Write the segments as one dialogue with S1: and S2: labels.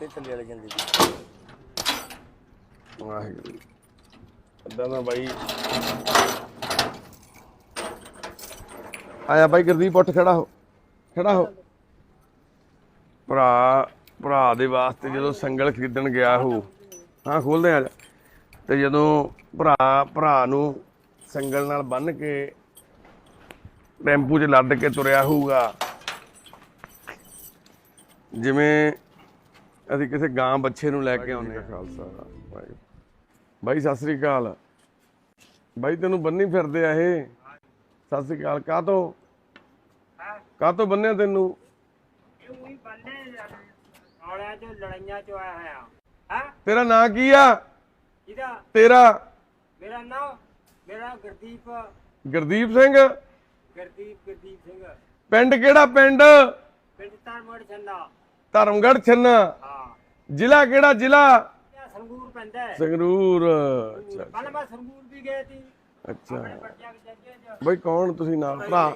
S1: ਤੇ ਥੱਲੇ ਵਾਲੇ ਜਾਂਦੇ ਜੀ
S2: ਵਾਹਿਗੁਰੂ ਅੱਦਾਂ ਦਾ ਬਾਈ। ਆਇਆ ਬਾਈ ਗੁਰਦੀਪ, ਉੱਠ ਖੜਾ ਹੋ ਖੜਾ ਹੋ। ਭਰਾ ਭਰਾ ਦੇ ਵਾਸਤੇ ਜਦੋਂ ਸੰਗਲ ਖਰੀਦਣ ਗਿਆ ਹੋ ਹਾਂ, ਖੋਲਦੇ ਆ ਤੇ ਜਦੋਂ ਭਰਾ ਭਰਾ ਨੂੰ ਸੰਗਲ ਨਾਲ ਬੰਨ ਕੇ ਟੈਂਪੂ 'ਚ ਲੱਦ ਕੇ ਤੁਰਿਆ ਹੋਊਗਾ। ਜਿਵੇਂ ਅਸੀਂ ਕਿਸੇ ਗਾਂ ਬੱਚੇ ਨੂੰ ਲੈ ਕੇ ਆਉਂਦੇ ਆ ਖਾਲਸਾ। ਬਾਈ ਸਤਿ ਸ੍ਰੀ ਅਕਾਲ। ਬਾਈ ਤੈਨੂੰ ਬੰਨੀ ਫਿਰਦੇ ਆ ਇਹ। ਸਤਿ ਸ੍ਰੀ ਅਕਾਲ। ਕਾਹ ਤੋਂ? ਕਾਹ ਤੋਂ ਬੰਨਿਆ ਤੈਨੂੰ?
S3: ਔਲਿਆਂ ਚ ਲੜਾਈਆਂ ਚ ਆਇਆ ਹੋਇਆ ਹਾਂ
S2: ਤੇਰਾ ਨਾਂ ਕੀ ਆ?
S3: ਇਹਦਾ
S2: ਤੇਰਾ?
S3: ਮੇਰਾ ਨਾਮ ਮੇਰਾ ਗੁਰਦੀਪ
S2: ਗੁਰਦੀਪ ਸਿੰਘ?
S3: ਗੁਰਦੀਪ ਗੁਰਦੀਪ ਸਿੰਘ।
S2: ਪਿੰਡ ਕਿਹੜਾ ਪਿੰਡ?
S3: ਪਿੰਡ ਤਾਰਮੜ ਛੰਨਾ।
S2: ਧਰਮਗੜ੍ਹ ਛੰਨਾ।
S3: ਹਾਂ।
S2: ਜ਼ਿਲ੍ਹਾ ਕਿਹੜਾ ਜ਼ਿਲ੍ਹਾ?
S3: ਇਹ ਸੰਗੂਰ ਪੈਂਦਾ ਹੈ।
S2: ਸੰਗਰੂਰ ਅੱਛਾ
S3: ਕੱਲ ਮੈਂ ਸੰਗੂਰ ਵੀ ਗਏ ਸੀ।
S2: ਅੱਛਾ। ਬਾਈ ਕੌਣ ਤੁਸੀਂ ਨਾਲ? ਭਰਾ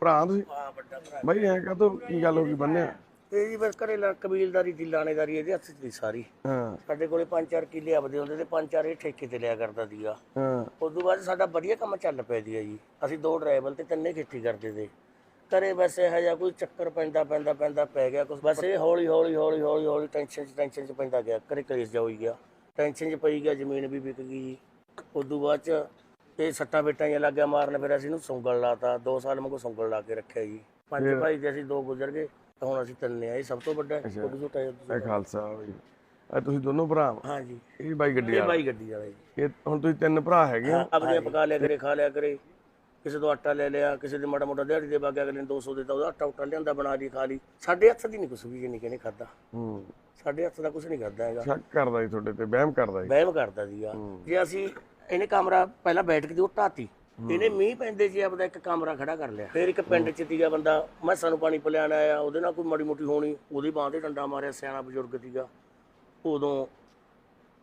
S2: ਭਰਾ ਤੁਸੀਂ?
S1: ਹਾਂ ਵੱਡਾ ਭਰਾ।
S2: ਬਾਈ ਐ ਕਾਹਤੋਂ ਕੀ ਗੱਲ ਹੋ ਗਈ ਬੰਨਿਆ।
S1: ਤੇ ਜੀ ਬਸ ਘਰੇ ਲਾ ਕਬੀਲਦਾਰੀ ਦੀ ਲਾਣੇਦਾਰੀ ਇਹਦੇ ਹੱਥ 'ਚ ਦੀ ਸਾਰੀ।
S2: ਹਾਂ।
S1: ਸਾਡੇ ਕੋਲੇ ਪੰਜ ਚਾਰ ਕਿੱਲੇ ਆਪਦੇ ਹੁੰਦੇ ਤੇ ਪੰਜ ਚਾਰ ਇਹ ਠੇਕੇ ਤੇ ਲਿਆ ਕਰਦਾ ਸੀਗਾ
S2: ਹਾਂ।
S1: ਉਸ ਤੋਂ ਬਾਅਦ ਸਾਡਾ ਵਧੀਆ ਕੰਮ ਚੱਲ ਪਿਆ ਜੀ ਜੀ। ਅਸੀਂ ਦੋ ਡਰਾਈਵਰ ਤੇ ਤਿੰਨੇ ਖੇਤੀ ਕਰਦੇ ਤੇ। ਘਰੇ ਬਸ ਇਹ ਜਿਹਾ ਕੋਈ ਚੱਕਰ ਪੈਂਦਾ ਪੈਂਦਾ ਪੈਂਦਾ ਪੈ ਗਿਆ ਕੁਛ। ਬਸ ਇਹ ਹੌਲੀ ਹੌਲੀ ਹੌਲੀ ਹੌਲੀ ਹੌਲੀ ਟੈਨਸ਼ਨ 'ਚ ਟੈਨਸ਼ਨ 'ਚ ਪੈਂਦਾ ਗਿਆ। ਘਰੇ ਕਲੇਸ਼ ਜਾ ਹੋਈ ਗਿਆ। ਟੈਨਸ਼ਨ 'ਚ ਪਈ ਗਿਆ ਜ਼ਮੀਨ ਵੀ ਵਿਕ ਗਈ ਜੀ। ਉਸ ਤੋਂ ਬਾਅਦ 'ਚ ਇਹ ਸੱਟਾਂ ਬੇਟਾਂ ਜਿਹਾ ਲੱਗਿਆ ਮਾਰਨ ਫਿਰ ਅਸੀਂ ਇਹਨੂੰ ਸੁੰਗਲ ਲਾਤਾ। 2 ਸਾਲ ਮਗੋ ਸੁੰਗਲ ਲਾ ਕੇ ਰੱਖਿਆ ਜੀ। ਪੰਜ ਭਾਈ ਤੇ ਅਸੀਂ ਦੋ ਗੁਜ਼ਰ ਗਏ। ਤਾਂ ਹੁਣ ਅਸੀਂ ਤਿੰਨ ਆ ਇਹ ਸਭ ਤੋਂ ਵੱਡਾ ਹੈ ਛੋਟੂ ਛੋਟਾ ਜਿਹਾ
S2: ਖਾਲਸਾ ਬਾਈ ਐ ਤੁਸੀਂ ਦੋਨੋਂ ਭਰਾ ਵਾਂ।
S1: ਹਾਂ? ਜੀ
S2: ਇਹ ਬਾਈ ਗੱਡੀ
S1: ਇਹ
S2: ਵਾਲਾ।
S1: ਬਾਈ ਗੱਡੀ ਵਾਲਾ ਜੀ।
S2: ਇਹ ਹੁਣ ਤੁਸੀਂ ਤਿੰਨ ਭਰਾ ਹੈਗੇ ਹੋ?
S1: ਆਪਣੀਆਂ ਪਕਾ ਲਿਆ ਕਰੇ ਖਾ ਲਿਆ ਕਰੇ। ਕਿਸੇ ਤੋਂ ਆਟਾ ਲੈ ਲਿਆ ਕਿਸੇ ਦੇ ਮਾੜਾ ਮੋਟਾ ਦਿਹਾੜੀ ਦੇ ਬਾਗੇ ਅਗਲੇ ਨੇ 200 ਦਿੱਤਾ ਉਹਦਾ ਆਟਾ ਉਟਾ ਲਿਆਂਦਾ ਬਣਾ ਲਈ ਖਾ ਲਈ। ਸਾਡੇ ਹੱਥ ਦੀ ਨਹੀਂ ਕੁਛ ਵੀ ਨਹੀਂ ਕਿਨੇ ਖਾਦਾ
S2: ਹੂੰ।
S1: ਸਾਡੇ ਹੱਥ ਦਾ ਕੁਛ ਨਹੀਂ ਕਰਦਾ ਹੈਗਾ।
S2: ਸ਼ੱਕ ਕਰਦਾ ਜੀ ਤੁਹਾਡੇ ਤੇ ਵਹਿਮ ਕਰਦਾ ਜੀ।
S1: ਵਹਿਮ ਕਰਦਾ ਸੀਗਾ ਜੇ ਅਸੀਂ ਇਹਨੇ ਕਮਰਾ ਪਹਿਲਾਂ ਬੈਠ ਕੇ ਦੀ ਉਹ ਢਾਤੀ। ਇਹਨੇ ਮੀਂਹ ਪੈਂਦੇ ਜੀ ਆਪਦਾ ਇੱਕ ਕਮਰਾ ਖੜਾ ਕਰ ਲਿਆ। ਫਿਰ ਇੱਕ ਪਿੰਡ ਚ ਤੀਗਾ ਬੰਦਾ ਮੈਸਾਂ ਨੂੰ ਪਾਣੀ ਪਿਲਾਣ ਆਇਆ ਉਹਦੇ ਨਾਲ ਕੋਈ ਮਾੜੀ ਮੋਟੀ ਹੋਣੀ ਉਹਦੀ ਬਾਂਹ ਤੇ ਡੰਡਾ ਮਾਰਿਆ ਸਿਆਣਾ ਬਜ਼ੁਰਗ ਸੀਗਾ ਉਦੋਂ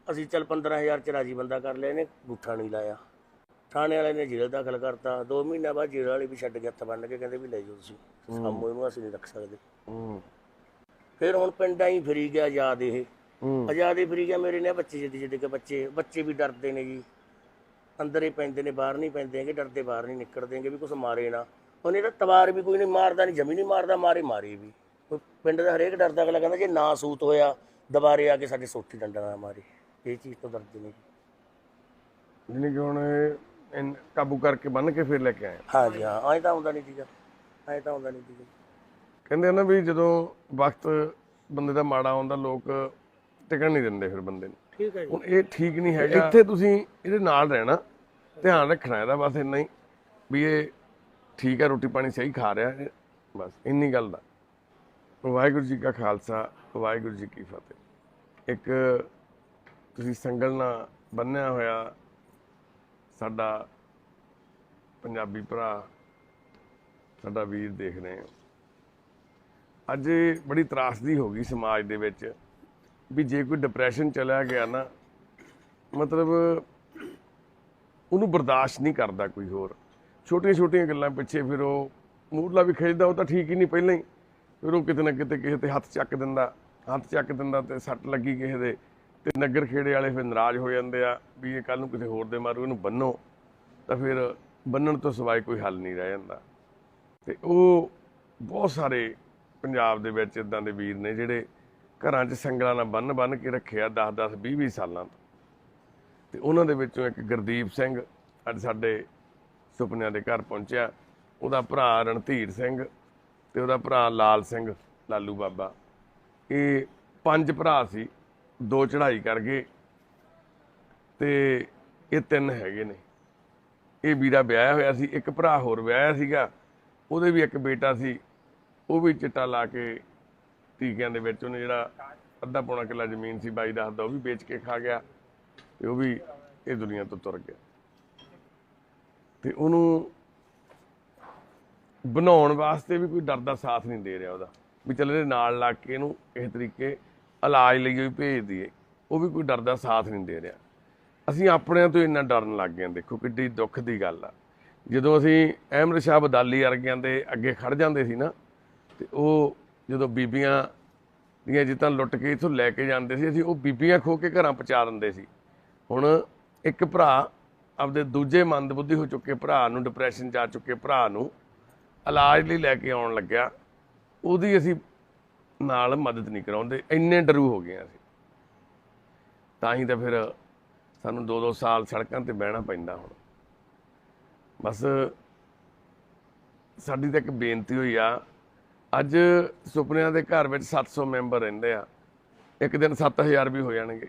S1: ਅਸੀਂ ਚੱਲ 15000 ਚ ਰਾਜੀ ਬੰਦਾ ਕਰ ਲਿਆ ਇਹਨੇ ਗੁੱਠਾ ਨਹੀਂ ਲਾਇਆ। ਥਾਣੇ ਵਾਲੇ ਨੇ ਜੇਲ੍ਹ ਦਾਖਲ ਕਰਤਾ। 2 ਮਹੀਨਾ ਬਾਅਦ ਜੇਲ੍ਹ ਵਾਲੇ ਵੀ ਛੱਡ ਕੇ ਹੱਥ ਬੰਨ ਕੇ ਕਹਿੰਦੇ ਵੀ ਲੈ ਜਾਓ ਤੁਸੀਂ ਸਾਮੋ ਇਹਨੂੰ ਅਸੀਂ ਨਹੀਂ ਰੱਖ ਸਕਦੇ। ਫਿਰ ਹੁਣ ਪਿੰਡਾਂ ਹੀ ਫਰੀ ਗਿਆ ਆਜ਼ਾਦ ਇਹ। ਆਜ਼ਾਦ ਹੀ ਫਰੀ ਗਿਆ ਮੇਰੇ ਨੇ ਬੱਚੇ ਜਿੱਦ ਜਿੱਦ ਕੇ ਬੱਚੇ ਬੱਚੇ ਵੀ ਡਰਦੇ ਨੇ ਜੀ। ਅੰਦਰ ਹੀ ਪੈਂਦੇ ਨੇ ਬਾਹਰ ਨਹੀਂ ਪੈਂਦੇ ਹੈਗੇ ਡਰਦੇ ਬਾਹਰ ਨਹੀਂ ਨਿਕਲਦੇਗੇ ਵੀ ਕੁਛ ਮਾਰੇ ਨਾ। ਉਹਨੇ ਤਾਂ ਤਵਾਰ ਵੀ ਕੋਈ ਨਹੀਂ ਮਾਰਦਾ ਨਹੀਂ ਜਮੀ ਨਹੀਂ ਮਾਰਦਾ ਮਾਰੇ ਮਾਰੇ ਵੀ। ਪਿੰਡ ਦਾ ਹਰੇਕ ਡਰਦਾ ਅਗਲਾ ਕਹਿੰਦਾ ਜੇ ਨਾ ਸੂਤ ਹੋਇਆ ਦੁਬਾਰੇ ਆ ਕੇ ਸਾਡੇ ਸੋਟੀ ਡੰਡਾ ਨਾ ਮਾਰੇ। ਇਹ ਚੀਜ਼ ਤੋਂ ਡਰਦੇ ਨੇ
S2: ਜਿਹਨੇ ਕਿ ਹੁਣ ਇਹ ਕਾਬੂ ਕਰਕੇ ਬੰਨ ਕੇ ਫਿਰ ਲੈ ਕੇ ਆਏ
S1: ਹਾਂ ਜੀ ਹਾਂ ਐਂ ਤਾਂ ਹੁੰਦਾ ਨਹੀਂ ਸੀਗਾ। ਐਂ ਤਾਂ ਹੁੰਦਾ ਨਹੀਂ ਸੀਗਾ।
S2: ਕਹਿੰਦੇ ਆ ਨਾ ਵੀ ਜਦੋਂ ਵਕਤ ਬੰਦੇ ਦਾ ਮਾੜਾ ਆਉਂਦਾ ਲੋਕ ਟਿਕਣ ਨਹੀਂ ਦਿੰਦੇ ਫਿਰ ਬੰਦੇ ਨੂੰ।
S1: ਠੀਕ ਹੈ ਜੀ।
S2: ਹੁਣ ਇਹ ਠੀਕ ਨਹੀਂ ਹੈਗਾ। ਇੱਥੇ ਤੁਸੀਂ ਇਹਦੇ ਨਾਲ ਰਹਿਣਾ। ਧਿਆਨ ਰੱਖਣਾ ਇਹਦਾ ਬਸ ਇੰਨਾ ਹੀ, ਵੀ ਇਹ ਠੀਕ ਹੈ, ਰੋਟੀ ਪਾਣੀ ਸਹੀ ਖਾ ਰਿਹਾ ਹੈ ਬਸ ਇੰਨੀ ਗੱਲ ਦਾ। ਵਾਹਿਗੁਰੂ ਜੀ ਕਾ ਖਾਲਸਾ, ਵਾਹਿਗੁਰੂ ਜੀ ਕੀ ਫਤਿਹ। ਇੱਕ ਤੁਸੀਂ ਸੰਗਲ ਨਾਲ ਬੰਨਿਆ ਹੋਇਆ ਸਾਡਾ ਪੰਜਾਬੀ ਭਰਾ, ਸਾਡਾ ਵੀਰ ਦੇਖ ਰਹੇ ਹੋ। ਅੱਜ ਬੜੀ ਤਰਾਸਦੀ ਹੋ ਗਈ ਸਮਾਜ ਦੇ ਵਿੱਚ, ਵੀ ਜੇ ਕੋਈ ਡਿਪਰੈਸ਼ਨ ਚਲਾ ਗਿਆ ਨਾ, ਮਤਲਬ ਉਹਨੂੰ ਬਰਦਾਸ਼ਤ ਨਹੀਂ ਕਰਦਾ ਕੋਈ ਹੋਰ। ਛੋਟੀਆਂ ਛੋਟੀਆਂ ਗੱਲਾਂ ਪਿੱਛੇ ਫਿਰ ਉਹ ਮੂਰਲਾ ਵੀ ਖਿੱਚਦਾ, ਉਹ ਤਾਂ ਠੀਕ ਹੀ ਨਹੀਂ ਪਹਿਲਾਂ ਹੀ। ਫਿਰ ਉਹ ਕਿਤੇ ਨਾ ਕਿਤੇ ਕਿਸੇ ਤੇ ਹੱਥ ਚੱਕ ਦਿੰਦਾ, ਹੱਥ ਚੱਕ ਦਿੰਦਾ ਤੇ ਸੱਟ ਲੱਗੀ ਕਿਸੇ ਦੇ ਤੇ ਨਗਰ ਖੇੜੇ ਵਾਲੇ ਫਿਰ ਨਾਰਾਜ਼ ਹੋ ਜਾਂਦੇ ਆ ਵੀ ਇਹ ਕੱਲ ਨੂੰ ਕਿਸੇ ਹੋਰ ਦੇ ਮਾਰੂ, ਇਹਨੂੰ ਬੰਨੋ। ਤਾਂ ਫਿਰ ਬੰਨਣ ਤੋਂ ਸਿਵਾਏ ਕੋਈ ਹੱਲ ਨਹੀਂ ਰਹਿ ਜਾਂਦਾ। ਤੇ ਉਹ ਬਹੁਤ ਸਾਰੇ ਪੰਜਾਬ ਦੇ ਵਿੱਚ ਇਦਾਂ ਦੇ ਵੀਰ ਨੇ ਜਿਹੜੇ ਘਰਾਂ 'ਚ ਸੰਗਲਾਂ ਨਾਲ ਬੰਨ ਬੰਨ ਕੇ ਰੱਖਿਆ 10 10 20 20 ਸਾਲਾਂ ਤੋਂ। ਤੇ ਉਹਨਾਂ ਦੇ ਵਿੱਚੋਂ ਇੱਕ ਗੁਰਦੀਪ ਸਿੰਘ ਅੱਜ ਸਾਡੇ ਸੁਪਨਿਆਂ ਦੇ ਘਰ ਪਹੁੰਚਿਆ। ਉਹਦਾ ਭਰਾ ਰਣਧੀਰ ਸਿੰਘ ਤੇ ਉਹਦਾ ਭਰਾ ਲਾਲ ਸਿੰਘ, ਲਾਲੂ ਬਾਬਾ। ਇਹ ਪੰਜ ਭਰਾ ਸੀ, ਦੋ ਚੜ੍ਹਾਈ ਕਰ ਗਏ ਤੇ ਇਹ ਤਿੰਨ ਹੈਗੇ ਨੇ। ਇਹ ਵੀਰਾ ਵਿਆਹਿਆ ਹੋਇਆ ਸੀ, ਇੱਕ ਭਰਾ ਹੋਰ ਵਿਆਹਿਆ ਸੀਗਾ, ਉਹਦੇ ਵੀ ਇੱਕ ਬੇਟਾ ਸੀ, ਉਹ ਵੀ ਚਿੱਟਾ ਲਾ ਕੇ ਟੀਕਿਆਂ ਦੇ ਵਿੱਚ ਉਹਨੇ ਜਿਹੜਾ ਅੱਧਾ ਪੌਣਾ ਕਿੱਲਾ ਜ਼ਮੀਨ ਸੀ, ਬਾਈ ਦੱਸਦਾ ਉਹ ਵੀ ਵੇਚ ਕੇ ਖਾ ਗਿਆ। ਤੇ ਉਹ ਵੀ ਇਹ ਦੁਨੀਆ ਤੋਂ ਤੁਰ ਗਿਆ। ਤੇ ਉਹਨੂੰ ਬਣਾਉਣ ਵਾਸਤੇ ਵੀ ਕੋਈ ਡਰ ਦਾ ਸਾਥ ਨਹੀਂ ਦੇ ਰਿਹਾ ਉਹਦਾ। ਵੀ ਚੱਲ ਇਹਦੇ ਨਾਲ ਲੱਗ ਕੇ ਇਹਨੂੰ ਇਸ ਤਰੀਕੇ ਇਲਾਜ ਲਈ ਵੀ ਭੇਜ ਦਈਏ, ਉਹ ਵੀ ਕੋਈ ਡਰ ਦਾ ਸਾਥ ਨਹੀਂ ਦੇ ਰਿਹਾ। ਅਸੀਂ ਆਪਣਿਆਂ ਤੋਂ ਇੰਨਾ ਡਰਨ ਲੱਗ ਗਏ ਦੇਖੋ ਕਿੱਡੀ ਦੁੱਖ ਦੀ ਗੱਲ ਆ। ਜਦੋਂ ਅਸੀਂ ਅਹਿਮਦ ਸ਼ਾਹ ਬਦਾਲੀ ਵਰਗਿਆਂ ਦੇ ਅੱਗੇ ਖੜ ਜਾਂਦੇ ਸੀ ਨਾ, ਤੇ ਉਹ ਜਦੋਂ ਬੀਬੀਆਂ ਦੀਆਂ ਜਿੱਤਾਂ ਲੁੱਟ ਕੇ ਇਥੋਂ ਲੈ ਕੇ ਜਾਂਦੇ ਸੀ, ਅਸੀਂ ਉਹ ਬੀਬੀਆਂ ਖੋ ਕੇ ਘਰਾਂ ਪਹੁੰਚਾ ਦਿੰਦੇ ਸੀ। ਹੁਣ ਇੱਕ ਭਰਾ ਆਪਦੇ ਦੂਜੇ ਮੰਦਬੁੱਧੀ ਹੋ ਚੁੱਕੇ ਭਰਾ ਨੂੰ ਡਿਪਰੈਸ਼ਨ ਜਾ ਚੁੱਕੇ ਭਰਾ ਨੂੰ ਇਲਾਜ ਲਈ ਲੈ ਕੇ ਆਉਣ ਲੱਗਿਆ। ਉਹਦੀ ਅਸੀਂ ਨਾਲ ਮਦਦ ਨਹੀਂ ਕਰਾਉਂਦੇ। ਇੰਨੇ ਡਰੂ ਹੋ ਗਏ ਹਾਂ ਅਸੀਂ। ਤਾਂ ਹੀ ਤਾਂ ਫਿਰ ਸਾਨੂੰ 2-2 ਸਾਲ ਸੜਕਾਂ ਤੇ ਬਹਿਣਾ ਪੈਂਦਾ ਹੁਣ। ਬਸ ਸਾਡੀ ਤਾਂ ਇੱਕ ਬੇਨਤੀ ਹੋਈ ਆ। ਅੱਜ ਸੁਪਨਿਆਂ ਦੇ ਘਰ ਵਿੱਚ 700 ਮੈਂਬਰ ਰਹਿੰਦੇ ਆ। ਇੱਕ ਦਿਨ 7000 ਵੀ ਹੋ ਜਾਣਗੇ।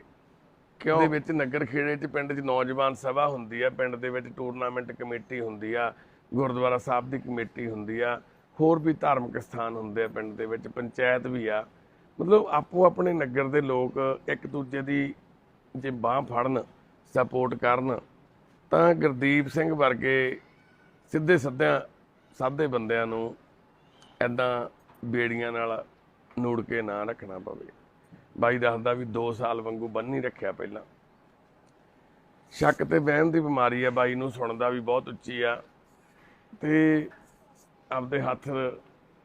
S2: ਕਿਉਂ? ਦੇ ਵਿੱਚ ਨਗਰ ਖੇੜੇ 'ਚ ਪਿੰਡ 'ਚ ਨੌਜਵਾਨ ਸਭਾ ਹੁੰਦੀ ਆ, ਪਿੰਡ ਦੇ ਵਿੱਚ ਟੂਰਨਾਮੈਂਟ ਕਮੇਟੀ ਹੁੰਦੀ ਆ, ਗੁਰਦੁਆਰਾ ਸਾਹਿਬ ਦੀ ਕਮੇਟੀ ਹੁੰਦੀ ਆ, ਹੋਰ ਵੀ ਧਾਰਮਿਕ ਸਥਾਨ ਹੁੰਦੇ ਆ ਪਿੰਡ ਦੇ ਵਿੱਚ, ਪੰਚਾਇਤ ਵੀ ਆ। ਮਤਲਬ ਆਪੋ ਆਪਣੇ ਨਗਰ ਦੇ ਲੋਕ ਇੱਕ ਦੂਜੇ ਦੀ ਜੇ ਬਾਹ ਫੜਨ ਸਪੋਰਟ ਕਰਨ, ਤਾਂ ਗੁਰਦੀਪ ਸਿੰਘ ਵਰਗੇ ਸਿੱਧੇ ਸੱਧਿਆਂ ਸਾਦੇ ਬੰਦਿਆਂ ਨੂੰ ਐਦਾਂ ਬੇੜੀਆਂ ਨਾਲ ਨੂੜ ਕੇ ਨਾ ਰੱਖਣਾ ਪਵੇ। ਬਾਈ ਦੱਸਦਾ ਵੀ 2 ਸਾਲ ਵਾਂਗੂ ਬੰਨ ਨਹੀਂ ਰੱਖਿਆ ਪਹਿਲਾਂ। ਸ਼ੱਕ ਤੇ ਵਹਿਮ ਦੀ ਬਿਮਾਰੀ ਆ, ਬਾਈ ਨੂੰ ਸੁਣਦਾ ਵੀ ਬਹੁਤ ਉੱਚੀ ਆ ਤੇ ਆਪਦੇ ਹੱਥ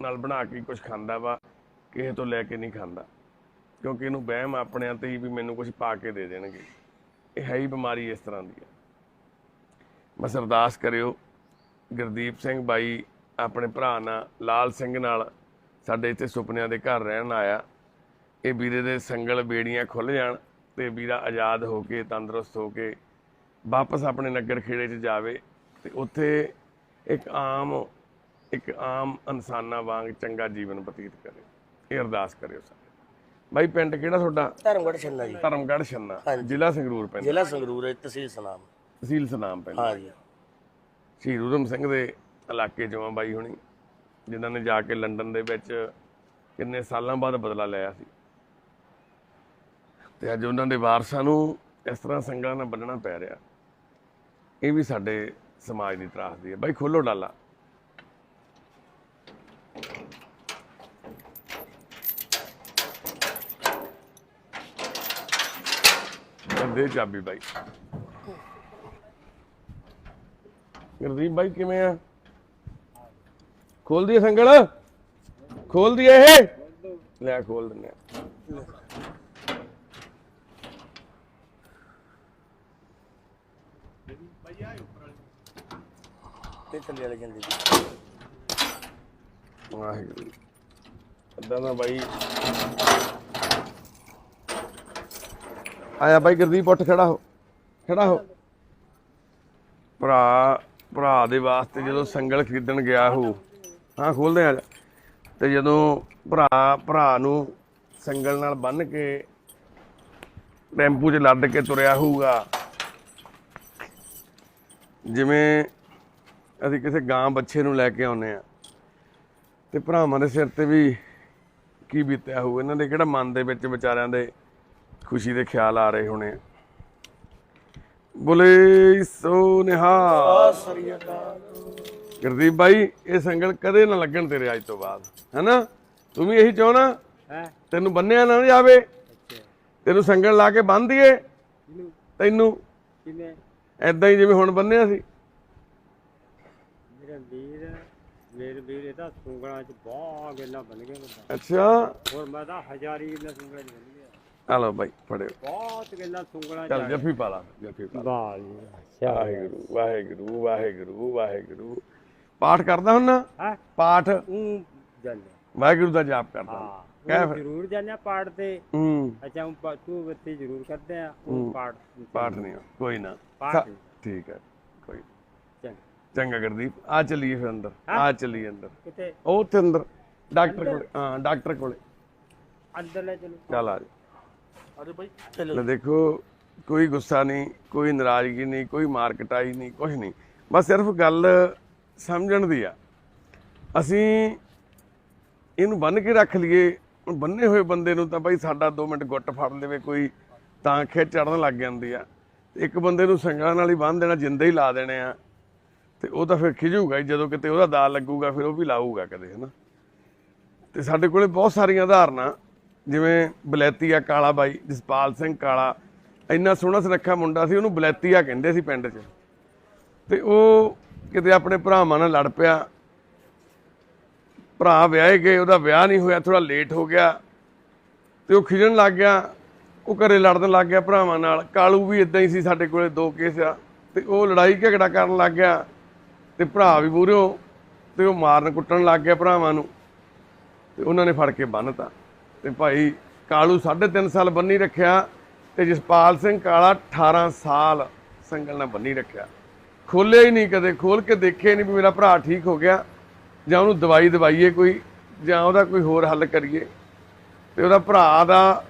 S2: ਨਾਲ ਬਣਾ ਕੇ ਕੁਝ ਖਾਂਦਾ ਵਾ, ਕਿਸੇ ਤੋਂ ਲੈ ਕੇ ਨਹੀਂ ਖਾਂਦਾ। ਕਿਉਂਕਿ ਇਹਨੂੰ ਵਹਿਮ ਆਪਣਿਆਂ ਤੇ ਹੀ ਵੀ ਮੈਨੂੰ ਕੁਝ ਪਾ ਕੇ ਦੇ ਦੇਣਗੇ। ਇਹ ਹੈ ਹੀ ਬਿਮਾਰੀ ਇਸ ਤਰ੍ਹਾਂ ਦੀ ਆ। ਬਸ ਅਰਦਾਸ ਕਰਿਓ, ਗੁਰਦੀਪ ਸਿੰਘ ਬਾਈ ਆਪਣੇ ਭਰਾ ਨਾਲ, ਲਾਲ ਸਿੰਘ ਨਾਲ ਸਾਡੇ ਇੱਥੇ ਸੁਪਨਿਆਂ ਦੇ ਘਰ ਰਹਿਣ ਆਇਆ। ਇਹ ਵੀਰੇ ਦੇ ਸੰਗਲ ਬੇੜੀਆਂ ਖੁੱਲ ਜਾਣ ਤੇ ਵੀਰਾ ਆਜ਼ਾਦ ਹੋ ਕੇ ਤੰਦਰੁਸਤ ਹੋ ਕੇ ਵਾਪਸ ਆਪਣੇ ਨਗਰ ਖੇੜੇ 'ਚ ਜਾਵੇ ਤੇ ਉੱਥੇ ਇੱਕ ਆਮ ਇੱਕ ਆਮ ਇਨਸਾਨਾਂ ਵਾਂਗ ਚੰਗਾ ਜੀਵਨ ਬਤੀਤ ਕਰੇ। ਇਹ ਅਰਦਾਸ ਕਰਿਓ ਸਾਰੇ ਬਾਈ ਪਿੰਡ ਕਿਹੜਾ ਤੁਹਾਡਾ?
S1: ਧਰਮਗੜ੍ਹ ਛੰਨਾ ਜੀ।
S2: ਧਰਮਗੜ੍ਹ ਛੰਨਾ। ਜ਼ਿਲ੍ਹਾ ਸੰਗਰੂਰ ਪੈਂਦਾ।
S1: ਜ਼ਿਲ੍ਹਾ ਸੰਗਰੂਰ ਹੈ ਤਹਿਸੀਲ ਸਨਾਮ
S2: ਤਹਿਸੀਲ ਸਨਾਮ ਪੈਂਦਾ।
S1: ਹਾਂ ਜੀ
S2: ਸ਼ਹੀਦ ਊਧਮ ਸਿੰਘ ਦੇ ਇਲਾਕੇ ਆ ਬਾਈ ਹੁਣੀ ਜਿਨ੍ਹਾਂ ਨੇ ਜਾ ਕੇ ਲੰਡਨ ਦੇ ਵਿੱਚ ਕਿੰਨੇ ਸਾਲਾਂ ਬਾਅਦ ਬਦਲਾ ਲਿਆ ਸੀ। ਤੇ ਅੱਜ ਉਹਨਾਂ ਦੇ ਵਾਰਸਾਂ ਨੂੰ ਇਸ ਤਰ੍ਹਾਂ ਸੰਗਲਾਂ ਨਾਲ ਬੰਨਣਾ ਪੈ ਰਿਹਾ। ਇਹ ਵੀ ਸਾਡੇ ਸਮਾਜ ਦੀ ਤਰਾਸਦੀ ਹੈ। ਬਾਈ, ਖੋਲੋ ਡਾਲਾ। ਦੇ ਚਾਬੀ ਬਾਈ। ਗੁਰਦੀਪ ਬਾਈ, ਕਿਵੇਂ ਆ? ਖੋਲ ਦਈਏ ਸੰਗਲ? ਖੋਲ ਦਈਏ ਇਹ? ਲੈ, ਖੋਲ ਦਿੰਦੇ ਆ।
S1: ਤੇ ਥੱਲੇ ਵਾਲੇ ਜਾਂਦੇ ਜੀ
S2: ਵਾਹਿਗੁਰੂ। ਅੱਦਾ ਨਾ ਬਾਈ। ਆਇਆ ਬਾਈ ਗੁਰਦੀਪ, ਉੱਠ ਖੜਾ ਹੋ। ਖੜਾ ਹੋ। ਭਰਾ ਭਰਾ ਦੇ ਵਾਸਤੇ ਜਦੋਂ ਸੰਗਲ ਖਰੀਦਣ ਗਿਆ ਹੋ ਹਾਂ, ਖੋਲਦੇ ਆ ਤੇ ਜਦੋਂ ਭਰਾ ਭਰਾ ਨੂੰ ਸੰਗਲ ਨਾਲ ਬੰਨ ਕੇ ਟੈਂਪੂ 'ਚ ਲੱਦ ਕੇ ਤੁਰਿਆ ਹੋਊਗਾ। ਜਿਵੇਂ ਅਸੀਂ ਕਿਸੇ ਗਾਂ ਬੱਚੇ ਨੂੰ ਲੈ ਕੇ ਆਉਨੇ ਆ ਤੇ ਭਰਾਵਾਂ ਦੇ ਸਿਰ ਤੇ ਵੀ ਕੀ ਬੀਤਿਆ ਹੋਊ? ਇਹਨਾਂ ਦੇ ਕਿਹੜਾ ਮਨ ਦੇ ਵਿੱਚ ਵਿਚਾਰਿਆਂ ਦੇ ਖੁਸ਼ੀ ਦੇ ਖਿਆਲ ਆ ਰਹੇ ਹੋਣੇ। ਬੋਲੇ ਸੋ ਨਿਹਾਲ।
S1: ਸ੍ਰੀ ਅਕਾਲ।
S2: ਗੁਰਦੀਪ ਬਾਈ ਇਹ ਸੰਗਲ ਕਦੇ ਨਾ ਲੱਗਣ ਤੇਰੇ ਅੱਜ ਤੋਂ ਬਾਅਦ ਹੈਨਾ? ਤੂੰ ਵੀ ਇਹੀ ਚਾਹਣਾ
S3: ਹੈ?
S2: ਤੈਨੂੰ ਬੰਨਿਆ ਨਾ ਜਾਵੇ। ਤੈਨੂੰ ਸੰਗਲ ਲਾ ਕੇ ਬੰਨ ਦਈਏ। ਤੈਨੂੰ। ਐਦਾਂ ਹੀ ਜਿਵੇਂ ਹੁਣ ਬੰਨਿਆ ਸੀ
S3: ਮੇਰਾ ਵੀਰ ਮੇਰੇ ਵੀਰ ਇਹਦਾ ਸੁੰਗਲਾਂ ਚ ਬਹੁਤ ਗੱਲਾਂ ਬਣ ਗਏ ਬੰਦਾ।
S2: ਅੱਛਾ।
S3: ਹੋਰ ਮੈਂ ਤਾਂ ਹਜ਼ਾਰੀ ਗੱਲਾਂ ਸੁੰਗਲਾਂ ਚ ਬਣ ਗਿਆ।
S2: ਆ ਲਓ ਬਾਈ ਫੜਿਓ।
S3: ਬਹੁਤ ਗੱਲਾਂ ਸੁੰਗਲਾਂ ਚ
S2: ਚੱਲ ਜੱਫੀ ਪਾ ਲਾ ਜੱਫੀ ਪਾ ਲਾ।
S3: ਵਾਹ
S2: ਵਾਹਿਗੁਰੂ ਵਾਹਿਗੁਰੂ ਵਾਹਿਗੁਰੂ ਵਾਹਿਗੁਰੂ। ਪਾਠ ਕਰਦਾ ਹੁੰਨਾ?
S3: ਹੈ?
S2: ਪਾਠ।
S3: ਉਹ
S2: ਵਾਹਿਗੁਰੂ ਦਾ ਜਾਪ ਕਰਦਾ।
S3: ਹਾਂ।
S2: ਕਹਿ
S3: ਉਹ
S2: ਫਿਰ।
S3: ਜ਼ਰੂਰ ਜਾਣਿਆ ਪਾਠ ਤੇ।
S2: ਹੂੰ।
S3: ਅੱਛਾ ਉਹ ਪਾ- ਤੂੰ ਬੱਤੀ ਜ਼ਰੂਰ ਕਰਦੇ ਆ ਉਹ ਪਾਠ।
S2: ਪਾਠ ਨਹੀਂ ਕੋਈ ਨਾ।
S3: ਪਾਠ
S2: ਸਾ-
S3: ਨਹੀਂ।
S2: ਠੀਕ ਹੈ ਕੋਈ
S3: ਚੰਗਾ।
S2: ਚੰਗਾ ਗੁਰਦੀਪ ਆ ਚੱਲੀਏ ਫਿਰ ਅੰਦਰ। ਆ ਚੱਲੀਏ ਅੰਦਰ।
S3: ਕਿਤੇ?
S2: ਉਹ ਉੱਥੇ ਅੰਦਰ। ਡਾਕਟਰ ਕੋਲੇ। ਹਾਂ ਡਾਕਟਰ ਕੋਲੇ।
S3: ਅੰਦਰ ਲੈ ਚਲੋ।
S2: ਚੱਲ ਆ ਜਾ।
S1: ਅਰੇ ਬਾਈ। ਚਲੋ।
S2: ਲੈ ਦੇਖੋ ਕੋਈ ਗੁੱਸਾ ਨਹੀਂ ਕੋਈ ਨਾਰਾਜ਼ਗੀ ਨਹੀਂ ਕੋਈ ਮਾਰਕਟਾਈ ਨਹੀਂ ਕੁਝ ਨਹੀਂ। ਬਸ ਸਿਰਫ ਗੱਲ ਸਮਝਣ ਦੀ ਆ। ਅਸੀਂ ਇਹਨੂੰ ਬੰਨ ਕੇ ਰੱਖ ਲਈਏ। ਹੁਣ ਬੰਨੇ ਹੋਏ ਬੰਦੇ ਨੂੰ ਤਾਂ ਬਾਈ ਸਾਡਾ 2 ਮਿੰਟ ਗੁੱਟ ਫੜ ਲਵੇ ਕੋਈ ਤਾਂ ਖਿੱਚ ਚੜਨ ਲੱਗ ਜਾਂਦੀ ਆ। ਤੇ ਇੱਕ ਬੰਦੇ ਨੂੰ ਸੰਗਲਾਂ ਨਾਲ ਹੀ ਬੰਨ ਦੇਣਾ ਜਿੰਦੇ ਹੀ ਲਾ ਦੇਣੇ ਆ। ਤੇ ਉਹ ਤਾਂ ਫਿਰ ਖਿਜੂਗਾ ਜਦੋਂ ਕਿਤੇ ਉਹਦਾ ਦਾਲ ਲੱਗੂਗਾ, ਫਿਰ ਉਹ ਵੀ ਲਾਊਗਾ ਕਦੇ, ਹਨਾ? ਤੇ ਸਾਡੇ ਕੋਲੇ ਬਹੁਤ ਸਾਰੀਆਂ ਉਦਾਹਰਨਾਂ, ਜਿਵੇਂ ਬਲੈਤੀਆ ਕਾਲਾ ਬਾਈ ਜਸਪਾਲ ਸਿੰਘ ਕਾਲਾ, ਇੰਨਾ ਸੋਹਣਾ ਸੁਨੱਖਾ ਮੁੰਡਾ ਸੀ, ਉਹਨੂੰ ਬਲੈਤੀਆ ਕਹਿੰਦੇ ਸੀ ਪਿੰਡ 'ਚ। ਤੇ ਉਹ ਕਿਤੇ ਆਪਣੇ ਭਰਾਵਾਂ ਨਾਲ ਲੜ ਪਿਆ। ਭਰਾ ਵਿਆਹੇ ਗਏ, ਉਹਦਾ ਵਿਆਹ ਨਹੀਂ ਹੋਇਆ ਥੋੜਾ ਲੇਟ ਹੋ ਗਿਆ। ਤੇ ਉਹ ਖਿਜਣ ਲੱਗ ਗਿਆ, ਉਹ ਘਰੇ ਲੜਨ ਲੱਗ ਗਿਆ ਭਰਾਵਾਂ ਨਾਲ। ਕਾਲੂ ਵੀ ਇਦਾਂ ਹੀ ਸੀ ਸਾਡੇ ਕੋਲੇ, ਦੋ ਕੇਸ ਆ। ਤੇ ਉਹ ਲੜਾਈ ਝਗੜਾ ਕਰਨ ਲੱਗ ਗਿਆ। ਤੇ ਭਰਾ ਵੀ ਮੂਹਰਿਓਂ ਤੇ ਉਹ ਮਾਰਨ ਕੁੱਟਣ ਲੱਗ ਗਿਆ ਭਰਾਵਾਂ ਨੂੰ ਤੇ ਉਹਨਾਂ ਨੇ ਫੜ ਕੇ ਬੰਨਤਾ। ਤੇ ਭਾਈ ਕਾਲੂ 3.5 ਸਾਲ ਬੰਨੀ ਰੱਖਿਆ ਤੇ ਜਸਪਾਲ ਸਿੰਘ ਕਾਲਾ 18 ਸਾਲ ਸੰਗਲ ਨਾਲ ਬੰਨੀ ਰੱਖਿਆ। ਖੋਲਿਆ ਹੀ ਨਹੀਂ ਕਦੇ ਖੋਲ ਕੇ ਦੇਖਿਆ ਨਹੀਂ ਵੀ ਮੇਰਾ ਭਰਾ ਠੀਕ ਹੋ ਗਿਆ ਜਾਂ ਉਹਨੂੰ ਦਵਾਈ ਦਵਾਈਏ ਕੋਈ ਜਾਂ ਉਹਦਾ ਕੋਈ ਹੋਰ ਹੱਲ ਕਰੀਏ। ਤੇ ਉਹਦਾ ਭਰਾ ਦਾ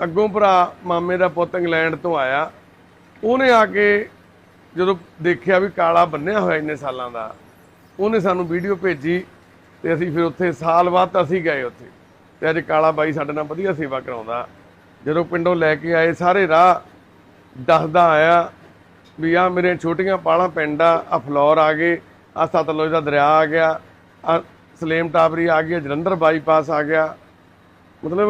S2: ਅੱਗੋਂ ਭਰਾ ਮਾਮੇ ਦਾ ਪੁੱਤ ਇੰਗਲੈਂਡ ਤੋਂ ਆਇਆ। ਉਹਨੇ ਆ ਕੇ ਜਦੋਂ ਦੇਖਿਆ ਵੀ ਕਾਲਾ ਬੰਨਿਆ ਹੋਇਆ ਇੰਨੇ ਸਾਲਾਂ ਦਾ, ਉਹਨੇ ਸਾਨੂੰ ਵੀਡੀਓ ਭੇਜੀ ਤੇ ਅਸੀਂ ਫਿਰ ਉੱਥੇ ਸਾਲ ਬਾਅਦ ਤਾਂ ਅਸੀਂ ਗਏ ਉੱਥੇ। ਤੇ ਅੱਜ ਕਾਲਾ ਬਾਈ ਸਾਡੇ ਨਾਲ ਵਧੀਆ ਸੇਵਾ ਕਰਾਉਂਦਾ। ਜਦੋਂ ਪਿੰਡੋਂ ਲੈ ਕੇ ਆਏ ਸਾਰੇ ਰਾਹ, ਦੱਸਦਾ ਆਇਆ ਵੀ ਆ ਮੇਰੇ ਛੋਟੀਆਂ ਪਾਲਾਂ ਪਿੰਡ ਆ ਆ ਫਲੋਰ ਆ ਗਏ ਆ ਸਤਲੁਜ ਦਾ ਦਰਿਆ ਆ ਗਿਆ ਆ ਸਲੇਮ ਟਾਬਰੀ ਆ ਗਿਆ ਜਲੰਧਰ ਬਾਈਪਾਸ ਆ ਗਿਆ। ਮਤਲਬ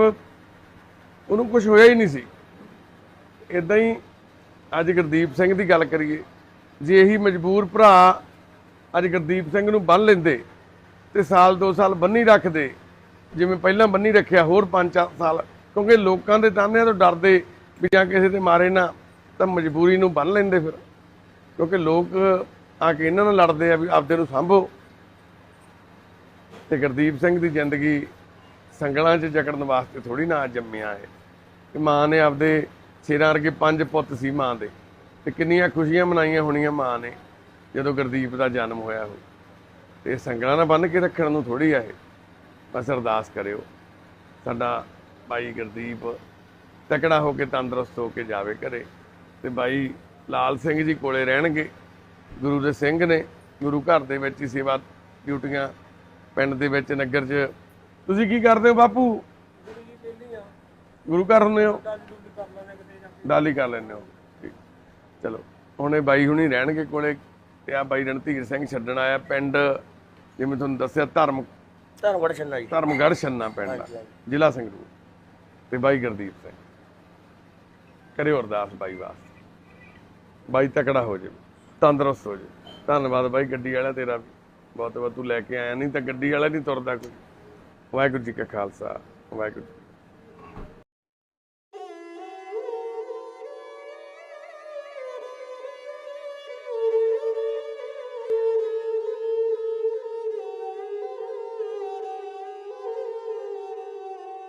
S2: ਉਹਨੂੰ ਕੁਝ ਹੋਇਆ ਹੀ ਨਹੀਂ ਸੀ। ਇਦਾਂ ਹੀ ਅੱਜ ਗੁਰਦੀਪ ਸਿੰਘ ਦੀ ਗੱਲ ਕਰੀਏ, ਜੇ ਇਹੀ ਮਜਬੂਰ ਭਰਾ ਅੱਜ ਗੁਰਦੀਪ ਸਿੰਘ ਨੂੰ ਬੰਨ ਲੈਂਦੇ ਤੇ ਸਾਲ ਦੋ ਸਾਲ ਬੰਨੀ ਰੱਖਦੇ, ਜਿਵੇਂ ਪਹਿਲਾਂ ਬੰਨੀ ਰੱਖਿਆ, ਹੋਰ 5 ਸਾਲ, ਕਿਉਂਕਿ ਲੋਕਾਂ ਦੇ ਤਾਨਿਆਂ ਤੋਂ ਡਰਦੇ ਵੀ ਜਾਂ ਕਿਸੇ ਤੇ ਮਾਰੇ ਨਾ, ਤਾਂ ਮਜਬੂਰੀ ਨੂੰ ਬੰਨ ਲੈਂਦੇ ਫਿਰ। ਕਿਉਂਕਿ ਲੋਕ ਆ ਕੇ ਇਹਨਾਂ ਨਾਲ ਲੜਦੇ ਆ ਵੀ ਆਪਦੇ ਨੂੰ ਸੰਭੋ। ਤੇ ਗੁਰਦੀਪ ਸਿੰਘ ਦੀ ਜ਼ਿੰਦਗੀ ਸੰਗਲਾਂ 'ਚ ਜਕੜਨ ਵਾਸਤੇ ਥੋੜੀ ਨਾ ਜੰਮਿਆ ਹੈ ਕਿ ਮਾਂ ਨੇ ਆਪਦੇ ਸਿਰਾਂ ਅਰਗੇ ਪੰਜ ਪੁੱਤ ਸੀ ਮਾਂ ਦੇ ਤੇ ਕਿੰਨੀਆਂ ਖੁਸ਼ੀਆਂ ਮਨਾਈਆਂ ਹੋਣੀਆਂ ਮਾਂ ਨੇ ਜਦੋਂ ਗੁਰਦੀਪ ਦਾ ਜਨਮ ਹੋਇਆ ਹੋ ਤੇ ਸੰਗਲਾਂ ਨਾਲ ਬੰਨ ਕੇ ਰੱਖਣ ਨੂੰ ਥੋੜੀ ਆ ਇਹ। ਬਸ ਅਰਦਾਸ ਕਰਿਓ, ਸਾਡਾ ਭਾਈ ਗੁਰਦੀਪ ਤਕੜਾ ਹੋ ਕੇ ਤੰਦਰੁਸਤ ਹੋ ਕੇ ਜਾਵੇ ਘਰੇ ਤੇ ਭਾਈ ਲਾਲ ਸਿੰਘ ਜੀ ਕੋਲੇ ਰਹਿਣਗੇ। ਗੁਰੂ ਦੇ ਸਿੰਘ ਨੇ ਗੁਰੂ ਘਰ ਦੇ ਵਿੱਚ ਹੀ ਸੇਵਾ ਡਿਊਟੀਆਂ ਪਿੰਡ ਦੇ ਵਿੱਚ ਨਗਰ 'ਚ। ਤੁਸੀਂ ਕੀ ਕਰਦੇ ਹੋ ਬਾਪੂ? ਗੁਰੂ ਘਰ ਹੁੰਦੇ ਹੋ? ਡਾਲੀ ਕਰ ਲੈਂਦੇ ਹੋ। ਠੀਕ। ਚਲੋ ਹੁਣ ਇਹ ਬਾਈ ਹੁਣੀ ਰਹਿਣਗੇ ਕੋਲੇ ਤੇ ਆ ਬਾਈ ਰਣਧੀਰ ਸਿੰਘ ਛੱਡਣ ਆਇਆ ਪਿੰਡ ਜਿਵੇਂ ਤੁਹਾਨੂੰ ਦੱਸਿਆ ਧਰਮ
S1: ਧਰਮਗੜ ਛੰਨਾ ਜੀ।
S2: ਧਰਮਗੜ੍ਹ ਛੰਨਾ ਪਿੰਡ ਆ ਜ਼ਿਲ੍ਹਾ ਸੰਗਰੂਰ। ਤੇ ਬਾਈ ਗੁਰਦੀਪ ਸਿੰਘ। ਕਰਿਓ ਅਰਦਾਸ ਬਾਈ ਵਾਸਤੇ। ਬਾਈ ਤਕੜਾ ਹੋ ਜਾਵੇ ਤੰਦਰੁਸਤ ਹੋ ਜਾਵੇ ਧੰਨਵਾਦ ਬਾਈ ਗੱਡੀ ਵਾਲਾ ਤੇਰਾ। ਬਹੁਤ ਬਹੁਤ ਤੂੰ ਲੈ ਕੇ ਆਇਆ ਨਹੀਂ ਤਾਂ ਗੱਡੀ ਵਾਲਾ ਨਹੀਂ ਤੁਰਦਾ ਕੋਈ। ਵਾਹਿਗੁਰੂ ਜੀ ਕਾ ਖਾਲਸਾ ਵਾਹਿਗੁਰੂ।